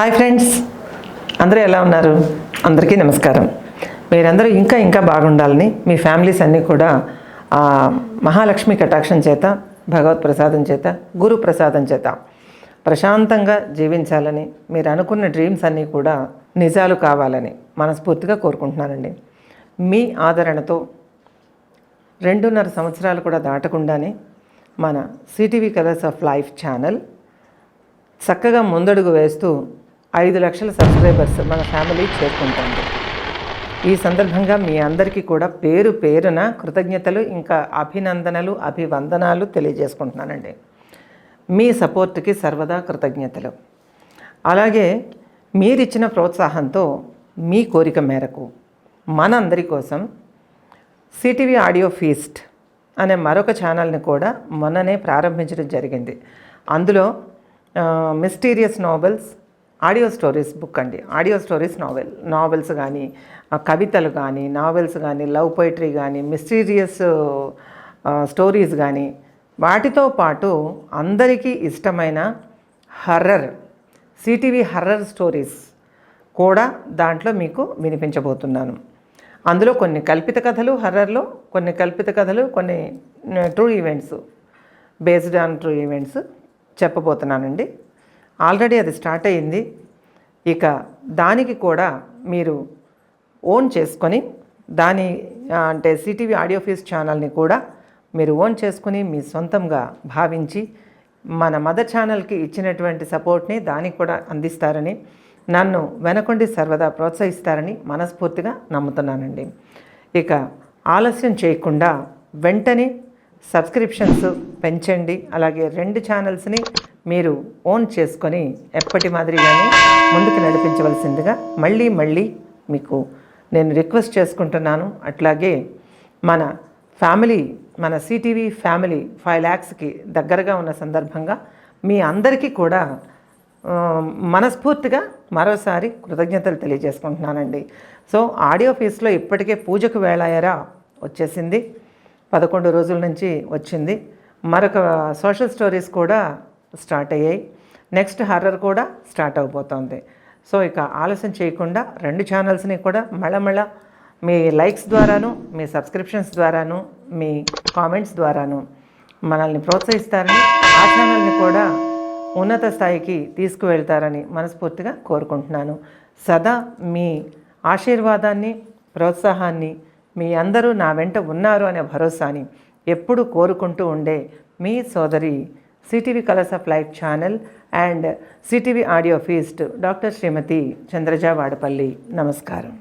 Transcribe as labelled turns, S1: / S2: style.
S1: Hi friends. అందరూ ఎలా ఉన్నారు? అందరికీ నమస్కారం. మీరందరూ ఇంకా ఇంకా బాగుండాలని మీ ఫ్యామిలీస్ అన్నీ కూడా మహాలక్ష్మి కటాక్షం చేత భగవత్ ప్రసాదం చేత గురు ప్రసాదం చేత ప్రశాంతంగా జీవించాలని మీరు అనుకున్న డ్రీమ్స్ అన్నీ కూడా నిజాలు కావాలని మనస్ఫూర్తిగా కోరుకుంటున్నానండి. మీ ఆదరణతో రెండున్నర సంవత్సరాలు కూడా దాటకుండానే మన CTV colours of life channel చక్కగా ముందడుగు వేస్తూ ఐదు లక్షల సబ్స్క్రైబర్స్ మన ఫ్యామిలీ చేరుకుంటుంది. ఈ సందర్భంగా మీ అందరికీ కూడా పేరు పేరున కృతజ్ఞతలు ఇంకా అభినందనలు అభివందనాలు తెలియజేసుకుంటున్నానండి. మీ సపోర్ట్కి సర్వదా కృతజ్ఞతలు. అలాగే మీరిచ్చిన ప్రోత్సాహంతో మీ కోరిక మేరకు మనందరి కోసం సిటీవీ ఆడియో ఫీస్ట్ అనే మరొక ఛానల్ని కూడా మొన్ననే ప్రారంభించడం జరిగింది. అందులో mysterious novels audio stories book అండి. Audio stories novel. నావెల్స్ కానీ కవితలు కానీ నావెల్స్ కానీ లవ్ పోయిటరీ కానీ మిస్టీరియస్ స్టోరీస్ కానీ వాటితో పాటు అందరికీ ఇష్టమైన హర్రర్ సిటీవీ హర్రర్ స్టోరీస్ కూడా దాంట్లో మీకు వినిపించబోతున్నాను. అందులో కొన్ని కల్పిత కథలు హర్రర్లో కొన్ని కల్పిత కథలు కొన్ని true events based on true events చెప్పబోతున్నానండి. Already అది స్టార్ట్ అయ్యింది. ఇక దానికి కూడా మీరు ఓన్ చేసుకొని దాని అంటే సిటీవీ ఆడియో ఫీస్ ఛానల్ని కూడా మీరు ఓన్ చేసుకుని మీ సొంతంగా భావించి మన మదర్ ఛానల్కి ఇచ్చినటువంటి సపోర్ట్ని దానికి కూడా అందిస్తారని నన్ను వెనకుండి సర్వదా ప్రోత్సహిస్తారని మనస్ఫూర్తిగా నమ్ముతున్నానండి. ఇక ఆలస్యం చేయకుండా వెంటనే సబ్స్క్రిప్షన్స్ పెంచండి. అలాగే రెండు ఛానల్స్ని మీరు ఓన్ చేసుకొని ఎప్పటి మాదిరిగానే ముందుకు నడిపించవలసిందిగా మళ్ళీ మళ్ళీ మీకు నేను రిక్వెస్ట్ చేసుకుంటున్నాను. అట్లాగే మన ఫ్యామిలీ మన సిటీవీ ఫ్యామిలీ ఫైవ్ ల్యాక్స్కి దగ్గరగా ఉన్న సందర్భంగా మీ అందరికీ కూడా మనస్ఫూర్తిగా మరోసారి కృతజ్ఞతలు తెలియజేసుకుంటున్నానండి. సో ఆడియో ఫీస్లో ఇప్పటికే పూజకు వేళాయరా వచ్చేసింది. పదకొండు రోజుల నుంచి వచ్చింది. మరొక సోషల్ స్టోరీస్ కూడా స్టార్ట్ అయ్యాయి. నెక్స్ట్ హర్రర్ కూడా స్టార్ట్ అవబోతోంది. సో ఇక ఆలస్యం చేయకుండా రెండు ఛానల్స్ని కూడా మళ్ళమళ్ళ మీ లైక్స్ ద్వారాను మీ సబ్స్క్రిప్షన్స్ ద్వారాను మీ కామెంట్స్ ద్వారాను మనల్ని ప్రోత్సహిస్తారని ఆ ఛానల్ని కూడా ఉన్నత స్థాయికి తీసుకువెళ్తారని మనస్ఫూర్తిగా కోరుకుంటున్నాను. సదా మీ ఆశీర్వాదాన్ని ప్రోత్సాహాన్ని మీ అందరూ నా వెంట ఉన్నారు అనే భరోసాని ఎప్పుడు కోరుకుంటూ ఉండే మీ సోదరి CTV colours of life channel and CTV audio feast doctor Shrimati Chandraja Vadapalli నమస్కారం